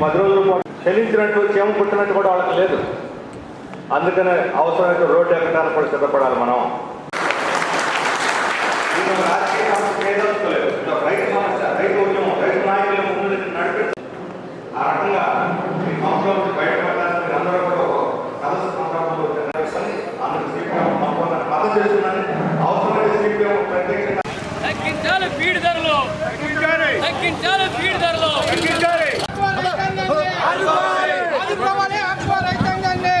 పది రోజుల పాటు చెల్లించినట్టు చీమ పుట్టినట్టు కూడా వాళ్ళకి లేదు. అందుకనే అవసరమైన రోడ్డు ఎక్కడానికి కూడా సిద్ధపడాలి మనం. ఇది ఒక రాజకీయ సమస్య ఏదనుకోలేదు. ఇది ఒక రైతు సమస్య రైతు ఉద్యమం రైతు నాయకుల ముందు నడిపి ఆ రకంగా ఈ సంవత్సరం నుంచి బయటపడడానికి మీరు అందరూ కూడా ఒక సదస్సు సందర్భంలో నిర్వహిస్తారని అందుకు సిపిఎం సంపూర్ణ మద్దతు చేస్తుందని అవసరమైతే సిపిఎం ప్రత్యేకంగా తగ్గించాలి ఫీడ్ ధరలు తగ్గించాలి ఫీడ్ ధరలు ఆదుకోవాలి ఆదుకో రైతాంగాన్ని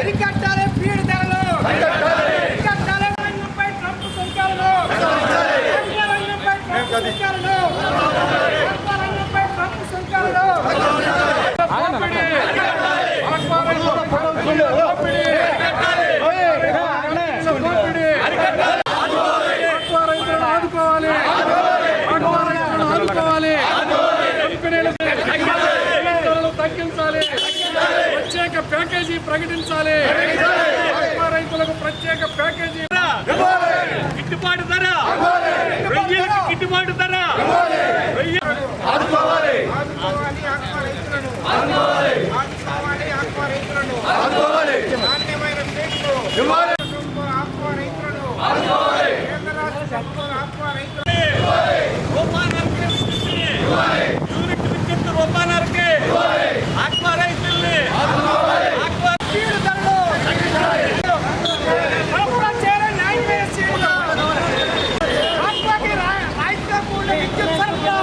అరికట్టాలి ఫీడ్ ధరలు అరికట్టాలి రంగంపై ట్రంప్ సుంకాలను ఆంగ్ల రంగంపై ట్రంప్ సుంకాలను ఆంగ్ల రంగంపై ట్రంప్ సుంకాలను ఆదుకోవాలి ఆదుకోవాలి కంపెనీలు ధరలు తగ్గించాలి ప్రత్యేక ప్యాకేజీ ఆత్మ రైతులకు ప్రత్యేక ప్యాకేజీ. గిట్టుబాటు ధర. గిట్టుబాటు ధర. ఆదుకోవాలి ఆత్మ రైతులను ఆదుకోవాలి ఆత్మ రైతులను నాణ్యమైన ఫీడ్లు ఆత్మ రైతులను కేంద్ర రాష్ట్ర ప్రభుత్వాలు ఆత్మ రైతులను రూపాయలకి ఇస్తుంది. యూనిట్ విద్యుత్ రూపాయలకి ఆత్మ రైతుల్ని ఆత్మ ఫీడ్ ధరలు ప్రభుత్వ చేరే న్యాయమైన సీట్లు ఆత్మకి రా- రాయితీతో కూడిన విద్యుత్ సరఫరా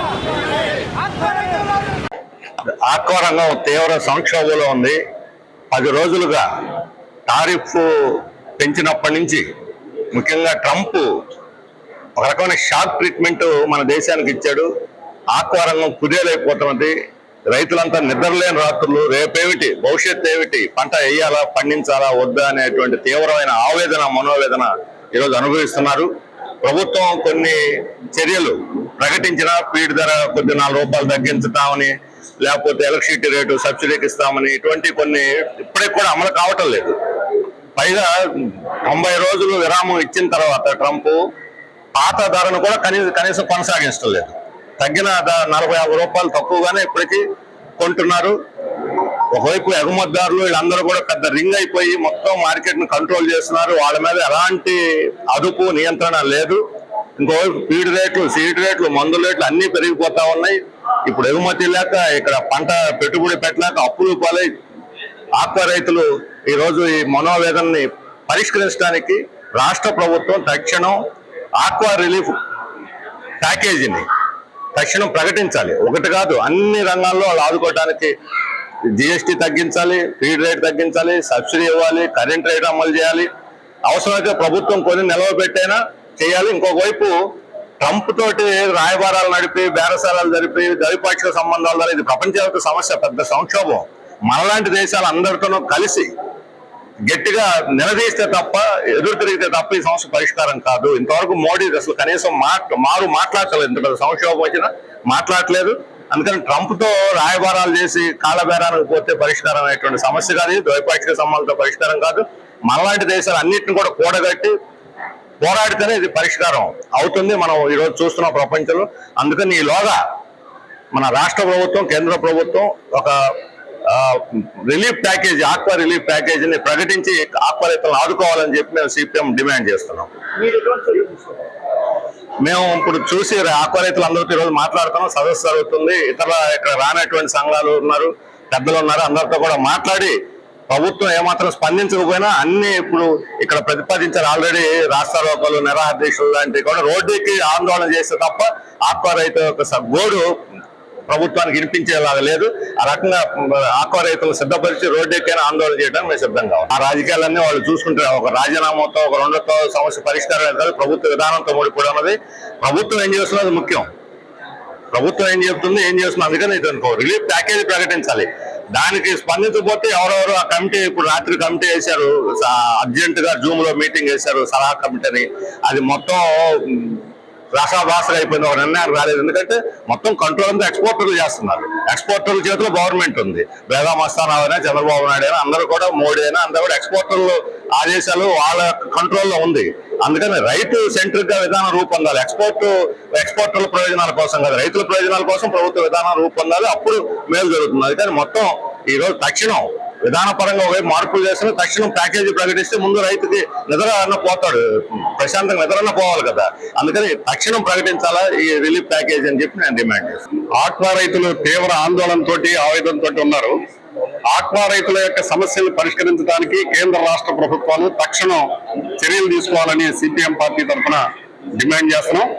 ఆత్మ రైతులను ఆత్మరంగం తీవ్ర సంక్షోభంలో ఉంది. పది రోజులుగా టారిఫ్ పెంచినప్పటి నుంచి ముఖ్యంగా ట్రంప్ ఒక రకమైన షాక్ ట్రీట్మెంట్ మన దేశానికి ఇచ్చాడు. ఆక్వా రంగం కుదేలైపోతున్నది. రైతులంతా నిద్రలేని రాత్రులు. రేపేమిటి? భవిష్యత్తు ఏమిటి? పంట వేయాలా? పండించాలా? వద్దా? అనేటువంటి తీవ్రమైన ఆవేదన మనోవేదన ఈరోజు అనుభవిస్తున్నారు. ప్రభుత్వం కొన్ని చర్యలు ప్రకటించిన ఫీడ్ ధర కొద్ది నాలుగు రూపాయలు తగ్గించుతామని లేకపోతే ఎలక్ట్రిసిటీ రేటు సబ్సిడీకి ఇస్తామని ఇటువంటి కొన్ని ఇప్పటికి కూడా అమలు కావటం లేదు. పైగా తొంభై రోజులు విరామం ఇచ్చిన తర్వాత ట్రంప్ పాత ధరను కూడా కనీసం కనీసం కొనసాగించడం లేదు. తగ్గిన నలభై యాభై రూపాయలు తక్కువగానే ఇప్పటికీ కొంటున్నారు. ఒకవైపు ఎగుమతిదారులు వీళ్ళందరూ కూడా పెద్ద రింగ్ అయిపోయి మొత్తం మార్కెట్ను కంట్రోల్ చేస్తున్నారు. వాళ్ళ మీద ఎలాంటి అదుపు నియంత్రణ లేదు. ఇంకోవైపు ఫీడ్ రేట్లు సీడ్ రేట్లు మందు రేట్లు అన్నీ పెరిగిపోతా ఉన్నాయి. ఇప్పుడు ఎగుమతి లేక ఇక్కడ పంట పెట్టుబడి పెట్టలేక అప్పులు పాలై ఆక్వా రైతులు ఈరోజు ఈ మనోవేదనని పరిష్కరించడానికి రాష్ట్ర ప్రభుత్వం తక్షణం ఆక్వా రిలీఫ్ ప్యాకేజీని తక్షణం ప్రకటించాలి. ఒకటి కాదు అన్ని రంగాల్లో వాళ్ళు ఆదుకోవడానికి జిఎస్టీ తగ్గించాలి ఫీడ్ రేట్ తగ్గించాలి సబ్సిడీ ఇవ్వాలి కరెంట్ రేట్ అమలు చేయాలి. అవసరమైతే ప్రభుత్వం కొన్ని నిలవ పెట్టైనా చేయాలి. ఇంకొక వైపు ట్రంప్ తోటి రాయబారాలు నడిపి బేరసారాలు జరిపి ద్వైపాక్షిక సంబంధాల ద్వారా ఇది ప్రపంచవ్యాప్త సమస్య పెద్ద సంక్షోభం. మనలాంటి దేశాలు అందరితోనూ కలిసి గట్టిగా నిలదీస్తే తప్ప ఎదురు తిరిగితే తప్ప ఈ సమస్య పరిష్కారం కాదు. ఇంతవరకు మోడీ అసలు కనీసం మాట మారు మాట్లాడలేదు ఇంత పెద్ద సంక్షోభం వచ్చినా మాట్లాడలేదు. అందుకని ట్రంప్తో రాయబారాలు చేసి కాళ్ళబేరానికి పోతే పరిష్కారం అయ్యేటువంటి సమస్య కాదు ద్వైపాక్షిక సంబంధాలతో పరిష్కారం కాదు. మనలాంటి దేశాలు అన్నింటిని కూడా కూడగట్టి పోరాడితేనే ఇది పరిష్కారం అవుతుంది. మనం ఈరోజు చూస్తున్న ప్రపంచంలో. అందుకని ఈలోగా మన రాష్ట్ర ప్రభుత్వం కేంద్ర ప్రభుత్వం ఒక రిలీఫ్ ప్యాకేజ్ ఆక్వా రిలీఫ్ ప్యాకేజీని ప్రకటించి ఆక్వా రైతులను ఆదుకోవాలని చెప్పి మేము సిపిఎం డిమాండ్ చేస్తున్నాం. మేము ఇప్పుడు చూసి ఆక్వా రైతులు అందరితో ఈరోజు మాట్లాడుతున్నాం. సదస్సు జరుగుతుంది. ఇతర ఇక్కడ రానటువంటి సంఘాలు ఉన్నారు పెద్దలు ఉన్నారు. అందరితో కూడా మాట్లాడి ప్రభుత్వం ఏమాత్రం స్పందించకపోయినా అన్ని ఇప్పుడు ఇక్కడ ప్రతిపాదించారు ఆల్రెడీ రాష్ట్ర లోకలు నిరాహార లాంటివి కూడా రోడ్డుకి ఆందోళన చేస్తే తప్ప ఆక్వా రైతు యొక్క గోడు ప్రభుత్వానికి వినిపించేలాగా లేదు. ఆ రకంగా ఆక్వా రైతులు సిద్ధపరిచి రోడ్డెక్కైనా ఆందోళన చేయడం మేము సిద్ధంగా ఆ రాజకీయాలన్నీ వాళ్ళు చూసుకుంటారు ఒక రాజీనామాతో ఒక రెండుతో సమస్య పరిష్కారం కాదు. ప్రభుత్వ విధానంతో ముడిపడి ఉన్నది. ప్రభుత్వం ఏం చేస్తున్నది? ముఖ్యం. ప్రభుత్వం ఏం చెప్తుంది? ఏం చేస్తుంది అందుకని ఇది రిలీఫ్ ప్యాకేజీ ప్రకటించాలి. దానికి స్పందించకపోతే ఎవరెవరు ఆ కమిటీ ఇప్పుడు రాత్రి కమిటీ వేశారు అర్జెంట్గా జూమ్లో మీటింగ్ వేశారు సలహా కమిటీని. అది మొత్తం ఉమ్, అయిపోయింది ఒక నిర్ణయం రాలేదు. ఎందుకంటే మొత్తం కంట్రోల్ అంతా ఎక్స్పోర్టర్లు చేస్తున్నారు. ఎక్స్పోర్టర్ల చేతిలో గవర్నమెంట్ ఉంది. బేగా మస్తారావు అయినా చంద్రబాబు నాయుడు అయినా అందరూ కూడా మోడీ అయినా అందరూ కూడా ఎక్స్పోర్టర్లు ఆదేశాలు వాళ్ళ కంట్రోల్లో ఉంది. అందుకని రైతు సెంట్రిక్గా విధానం రూపొందాలి. ఎక్స్పోర్ట్ ఎక్స్పోర్టర్ల ప్రయోజనాల కోసం కాదు రైతుల ప్రయోజనాల కోసం ప్రభుత్వ విధానం రూపొందాలి. అప్పుడు మేలు జరుగుతుంది. అందుకని మొత్తం ఈ రోజు తక్షణం విధానపరంగా ఒకవైపు మార్పులు చేస్తున్న తక్షణం ప్యాకేజీ ప్రకటిస్తే ముందు రైతుకి నిద్ర అన్న పోతాడు. ప్రశాంతంగా నిద్రన్న పోవాలి కదా. అందుకని తక్షణం ప్రకటించాలా? ఈ రిలీఫ్ ప్యాకేజ్ అని చెప్పి నేను డిమాండ్ చేస్తాను ఆత్మ రైతులు తీవ్ర ఆందోళనతో ఆవేదనతో ఉన్నారు. ఆక్వా రైతుల యొక్క సమస్యలు పరిష్కరించడానికి కేంద్ర రాష్ట్ర ప్రభుత్వాలు తక్షణం చర్యలు తీసుకోవాలని సిపిఎం పార్టీ తరఫున డిమాండ్ చేస్తున్నాం.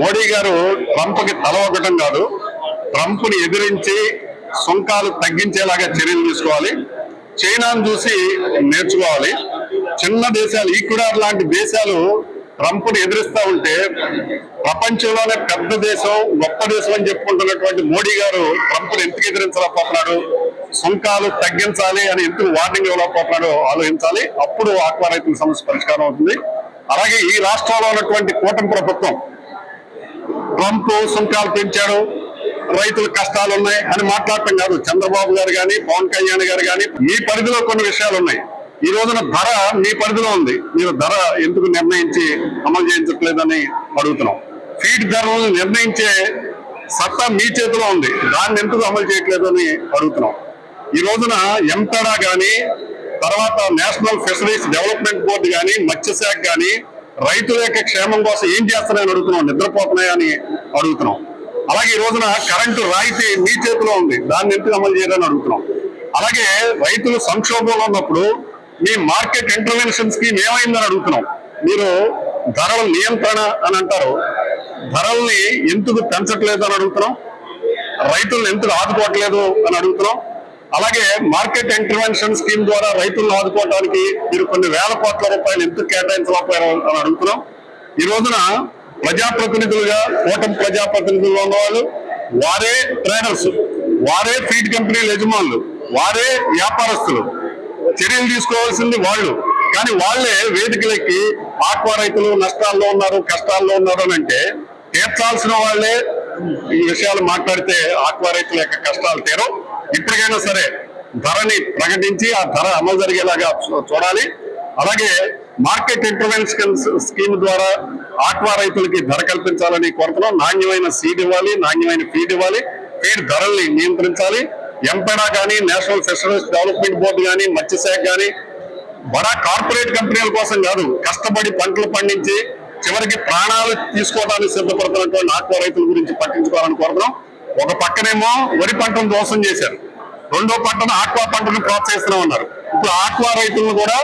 మోడీ గారు ట్రంప్కి తల ఒకటం కాదు ట్రంప్ని ఎదిరించి సుంకాలు తగ్గించేలాగా చర్యలు తీసుకోవాలి. చైనాను చూసి నేర్చుకోవాలి. చిన్న దేశాలు ఈక్వడార్ లాంటి దేశాలు ట్రంప్ను ఎదిరిస్తూ ఉంటే ప్రపంచంలోనే పెద్ద దేశం గొప్ప దేశం అని చెప్పుకుంటున్నటువంటి మోడీ గారు ట్రంప్ను ఎందుకు ఎదిరించలేకపోతున్నాడు? సుంకాలు తగ్గించాలి అని ఎందుకు వార్నింగ్ ఇవ్వలేకపోతున్నాడో ఆలోచించాలి. అప్పుడు ఆక్వా రైతుల సమస్య పరిష్కారం అవుతుంది. అలాగే ఈ రాష్ట్రంలో ఉన్నటువంటి కూటమి ప్రభుత్వం ట్రంప్ సుంకాలు పెంచాడు రైతుల కష్టాలు ఉన్నాయి అని మాట్లాడటం కాదు. చంద్రబాబు గారు కానీ పవన్ కళ్యాణ్ గారు కానీ మీ పరిధిలో కొన్ని విషయాలు ఉన్నాయి. ఈ రోజున ధర మీ పరిధిలో ఉంది. మీరు ధర ఎందుకు నిర్ణయించి అమలు చేయించట్లేదని అడుగుతున్నాం. ఫీడ్ ధరలను నిర్ణయించే సత్తా మీ చేతిలో ఉంది. దాన్ని ఎందుకు అమలు చేయట్లేదు అని అడుగుతున్నాం. ఈ రోజున ఎంతడా గాని తర్వాత నేషనల్ ఫిషరీస్ డెవలప్మెంట్ బోర్డు కానీ మత్స్యశాఖ కానీ రైతుల యొక్క క్షేమం కోసం ఏం చేస్తున్నాయని అడుగుతున్నాం నిద్రపోతున్నాయని అడుగుతున్నాం. అలాగే ఈ రోజున కరెంటు రాయితీ మీ చేతిలో ఉంది దాన్ని ఎందుకు అమలు చేయాలని అడుగుతున్నాం. అలాగే రైతులు సంక్షోభంలో ఉన్నప్పుడు మీ మార్కెట్ ఇంటర్వెన్షన్ స్కీమ్ ఏమైందని అడుగుతున్నాం. మీరు ధరల నియంత్రణ అని అంటారు ధరల్ని ఎందుకు పెంచట్లేదు అని అడుగుతున్నాం? రైతులను ఎందుకు ఆదుకోవట్లేదు అని అడుగుతున్నాం? అలాగే మార్కెట్ ఇంటర్వెన్షన్ స్కీమ్ ద్వారా రైతులను ఆదుకోవడానికి మీరు కొన్ని వేల కోట్ల రూపాయలు ఎందుకు కేటాయించలేకపోయారు అని అడుగుతున్నాం. ఈ రోజున ప్రజాప్రతినిధులుగా కూటమి ప్రజాప్రతినిధులు ఉన్నవాళ్ళు వారే ట్రేడర్స్ వారే ఫీడ్ కంపెనీల యజమానులు వారే వ్యాపారస్తులు. చర్యలు తీసుకోవాల్సింది వాళ్ళు. కానీ వాళ్ళే వేదికలెక్కి ఆక్వా రైతులు నష్టాల్లో ఉన్నారు కష్టాల్లో ఉన్నారు అని అంటే తీర్చాల్సిన వాళ్ళే ఈ విషయాలు మాట్లాడితే ఆక్వా రైతుల యొక్క కష్టాలు తీరం ఎప్పటికైనా సరే ధరని ప్రకటించి ఆ ధర అమలు జరిగేలాగా చూడాలి. అలాగే మార్కెట్ ఇంటర్వెన్షన్ స్కీమ్ ద్వారా ఆక్వా రైతులకి ధర కల్పించాలని కోరుతున్నాం. నాణ్యమైన సీడ్ ఇవ్వాలి నాణ్యమైన ఫీడ్ ఇవ్వాలి. ఫీడ్ ధరల్ని నియంత్రించాలి. ఎంపెడా కానీ నేషనల్ ఫిషరీస్ డెవలప్మెంట్ బోర్డు కానీ మత్స్యశాఖ కానీ బడా కార్పొరేట్ కంపెనీల కోసం కాదు కష్టపడి పంటలు పండించి చివరికి ప్రాణాలు తీసుకోవడానికి సిద్ధపడుతున్నటువంటి ఆక్వా రైతుల గురించి పట్టించుకోవాలని కోరుతున్నాం. ఒక పక్కనేమో వరి పంటను దోషం చేశారు. రెండో పంటను ఆక్వా పంటను ప్రోత్సహిస్తూనే ఉన్నారు. ఇప్పుడు ఆక్వా రైతులను కూడా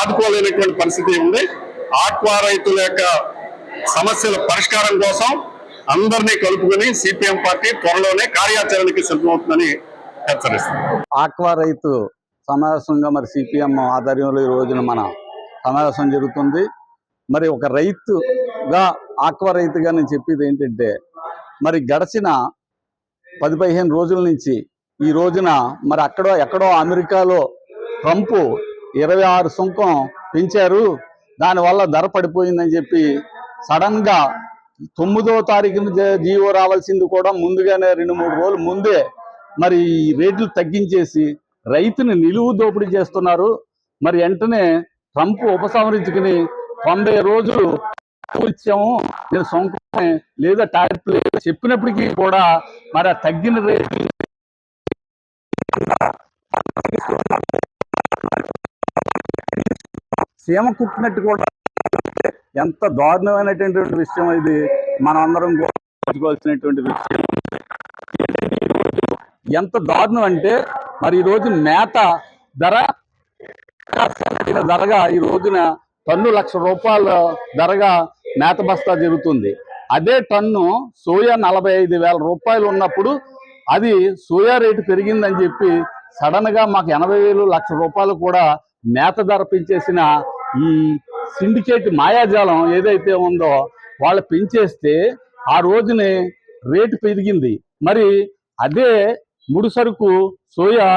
ఆదుకోలేనటువంటి పరిస్థితి ఉంది. ఆక్వా రైతుల యొక్క సమస్యల పరిష్కారం కోసం అందరినీ కలుపుకొని సిపిఎం పార్టీ త్వరలోనే కార్యాచరణకి సిద్ధమవుతుందని హెచ్చరిస్తుంది. ఆక్వా రైతు సమావేశంగా మరి సిపిఎం ఆధ్వర్యంలో ఈ రోజున మన సమావేశం జరుగుతుంది. మరి ఒక రైతుగా ఆక్వా రైతుగా నేను చెప్పేది ఏంటంటే మరి గడిచిన పది పదిహేను రోజుల నుంచి ఈ రోజున మరి అక్కడో ఎక్కడో అమెరికాలో ట్రంప్ ఇరవై ఆరు సుంకం పెంచారు. దానివల్ల ధర పడిపోయిందని చెప్పి సడన్గా తొమ్మిదో తారీఖున జ- జీవో రావాల్సింది కూడా ముందుగానే రెండు మూడు రోజులు ముందే మరి ఈ రేట్లు తగ్గించేసి రైతుని నిలువు దోపిడీ చేస్తున్నారు. మరి వెంటనే ట్రంప్ ఉపసంహరించుకుని తొంభై రోజులు ఇచ్చాము నేను సొంతమే లేదా టాప్ లేదు చెప్పినప్పటికీ కూడా మరి ఆ తగ్గిన రేటు సీమ కుట్టినట్టు కూడా ఎంత దారుణమైనటువంటి విషయం ఇది. మనం అందరం విషయం. ఎంత దారుణం అంటే మరి ఈ రోజు మేత ధర ధరగా ఈ రోజున టన్ను లక్ష రూపాయల ధరగా మేత బస్తా జరుగుతుంది. అదే టన్ను సోయా నలభై ఐదు వేల రూపాయలు ఉన్నప్పుడు అది సోయా రేటు పెరిగిందని చెప్పి సడన్గా మాకు ఎనభై వేలు లక్ష రూపాయలు కూడా మేత ధర పెంచేసిన ఈ సిండికేట్ మాయాజాలం ఏదైతే ఉందో వాళ్ళు పెంచేస్తే ఆ రోజునే రేటు పెరిగింది. మరి అదే ముడి సరుకు సోయా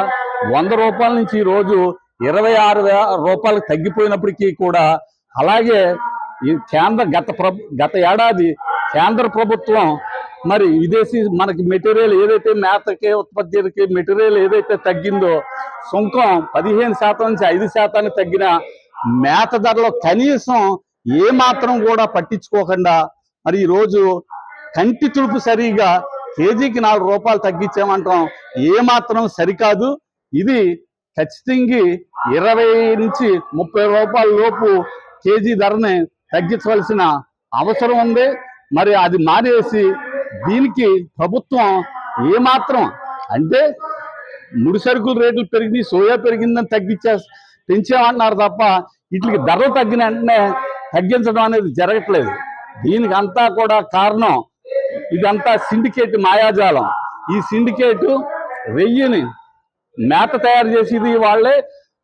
వంద రూపాయల నుంచి ఈ రోజు ఇరవై ఆరు రూపాయలకు తగ్గిపోయినప్పటికీ కూడా అలాగే ఈ కేంద్ర గత గత ఏడాది కేంద్ర ప్రభుత్వం మరి విదేశీ మనకి మెటీరియల్ ఏదైతే మేతకి ఉత్పత్తికి మెటీరియల్ ఏదైతే తగ్గిందో సుంకం పదిహేను శాతం నుంచి ఐదు శాతానికి తగ్గిన మేత ధరలో కనీసం ఏ మాత్రం కూడా పట్టించుకోకుండా మరి ఈరోజు కంటి తుడుపు సరిగా కేజీకి నాలుగు రూపాయలు తగ్గించామంటాం ఏ మాత్రం సరికాదు. ఇది ఖచ్చితంగా ఇరవై నుంచి ముప్పై రూపాయల లోపు కేజీ ధరని తగ్గించవలసిన అవసరం ఉంది. మరి అది మానేసి దీనికి ప్రభుత్వం ఏమాత్రం అంటే ముడి సరుకుల రేట్లు పెరిగి సోయా పెరిగిందని తగ్గించే పెంచామన్నారు తప్ప వీటికి ధరలు తగ్గిన వెంటనే తగ్గించడం అనేది జరగట్లేదు. దీనికి అంతా కూడా కారణం ఇదంతా సిండికేట్ మాయాజాలం. ఈ సిండికేట్ వెయ్యిని మేత తయారు చేసేది వాళ్ళే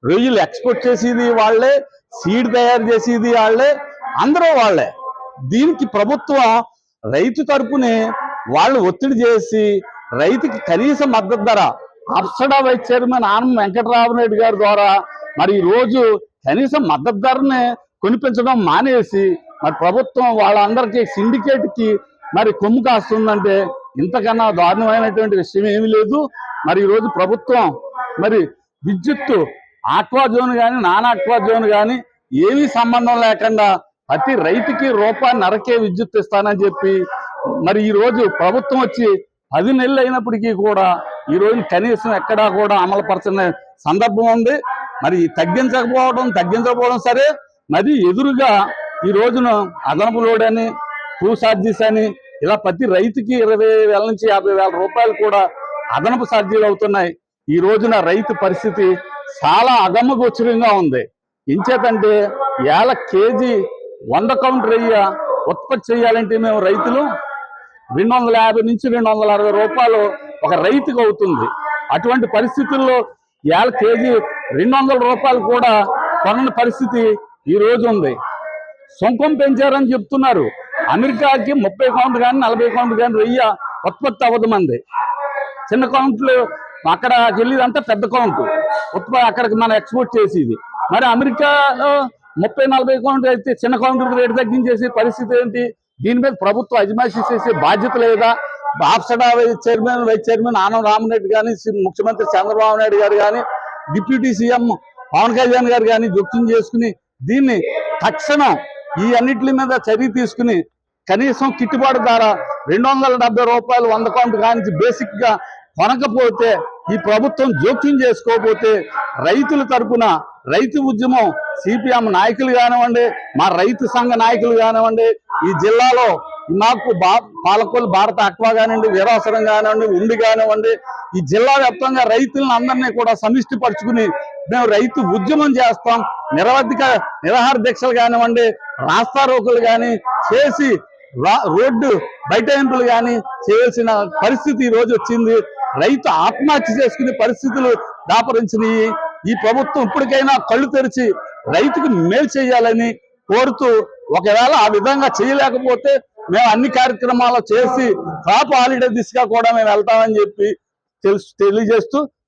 రొయ్యలు ఎక్స్పోర్ట్ చేసేది వాళ్ళే సీడ్ తయారు చేసేది వాళ్ళే అందరూ వాళ్ళే. దీనికి ప్రభుత్వం రైతు తరపునే వాళ్ళు ఒత్తిడి చేసి రైతుకి కనీస మద్దతు ధర అప్సడా వైస్ చైర్మన్ ఆనం వెంకటరామరెడ్డి గారి ద్వారా మరి ఈ రోజు కనీస మద్దతు ధరని కొనిపించడం మానేసి మరి ప్రభుత్వం వాళ్ళందరికీ సిండికేట్కి మరి కొమ్ము కాస్తుందంటే ఇంతకన్నా దారుణమైనటువంటి విషయం ఏమీ లేదు. మరి ఈరోజు ప్రభుత్వం మరి విద్యుత్తు ఆక్వా జోన్ కానీ నాన్ ఆక్వా జోన్ కానీ ఏమీ సంబంధం లేకుండా ప్రతి రైతుకి రూపాయి నరకే విద్యుత్ ఇస్తానని చెప్పి మరి ఈ రోజు ప్రభుత్వం వచ్చి పది నెలలు అయినప్పటికీ కూడా ఈ రోజు కనీసం ఎక్కడా కూడా అమలుపరచని సందర్భం ఉంది. మరి తగ్గించకపోవడం తగ్గించకపోవడం సరే మరి ఎదురుగా ఈ రోజున అదనపు లోడ్ అని టూ ఛార్జెస్ అని ఇలా ప్రతి రైతుకి ఇరవై వేల నుంచి యాభై వేల రూపాయలు కూడా అదనపు ఛార్జీలు అవుతున్నాయి. ఈ రోజున రైతు పరిస్థితి చాలా అగమగోచరంగా ఉంది. ఇంచేతంటే ఏళ్ళ కేజీ వంద కౌంటర్ అయ్య ఉత్పత్తి చేయాలంటే మేము రైతులు రెండు వందల యాభై నుంచి రెండు వందల అరవై రూపాయలు ఒక రైతుకు అవుతుంది. అటువంటి పరిస్థితుల్లో ఏళ్ళ కేజీ రెండు వందల రూపాయలు కూడా కొనని పరిస్థితి ఈ రోజు ఉంది. సొంకం పెంచారని చెప్తున్నారు. అమెరికాకి ముప్పై కౌంట్ కానీ నలభై కౌంట్ కానీ వెయ్య ఉత్పత్తి అవ్వదు మంది. చిన్న కౌంట్లు అక్కడ వెళ్ళేదంతా పెద్ద కౌంట్ ఉత్పత్తి అక్కడికి మనం ఎక్స్పోర్ట్ చేసేది. మరి అమెరికాలో ముప్పై నలభై కౌంట్లు అయితే చిన్న కౌంటర్ రేటు తగ్గించేసి పరిస్థితి ఏంటి? దీని మీద ప్రభుత్వం అజమాయిషీ చేసే బాధ్యత లేదా? బాప్సడా vice chairman vice chairman Anam Ramareddy కానీ ముఖ్యమంత్రి చంద్రబాబు నాయుడు గారు కానీ డిప్యూటీ సీఎం పవన్ కళ్యాణ్ గారు కానీ జోక్యం చేసుకుని దీన్ని తక్షణం ఈ అన్నిటి మీద చర్య తీసుకుని కనీసం గిట్టుబాటు ధర రెండు వందల డెబ్బై రూపాయలు వంద కౌంట్ కానీ బేసిక్గా కొనకపోతే ఈ ప్రభుత్వం జోక్యం చేసుకోకపోతే రైతుల తరపున రైతు ఉద్యమం సిపిఎం నాయకులు కానివ్వండి మా రైతు సంఘ నాయకులు కానివ్వండి ఈ జిల్లాలో మాకు బా పాలకొల్లు భారత అక్వా కానివ్వండి వీరాసరం కానివ్వండి ఉండి కానివ్వండి ఈ జిల్లా వ్యాప్తంగా రైతులను అందరినీ కూడా సమిష్టి పరుచుకుని మేము రైతు ఉద్యమం చేస్తాం. నిరవధిక నిరాహార దీక్షలు కానివ్వండి రాస్తారోకులు కానీ చేసి రోడ్డు బైటాయింపులు కానీ చేయాల్సిన పరిస్థితి ఈ రోజు వచ్చింది. రైతు ఆత్మహత్య చేసుకునే పరిస్థితులు దాపరించినాయి. ఈ ప్రభుత్వం ఇప్పటికైనా కళ్ళు తెరిచి రైతుకు మేలు చేయాలని కోరుతూ ఒకవేళ ఆ విధంగా చేయలేకపోతే మేము అన్ని కార్యక్రమాలు చేసి క్రాప్ హాలిడే దిశగా కూడా మేము వెళ్తామని చెప్పి తెలుసు తెలియజేస్తూ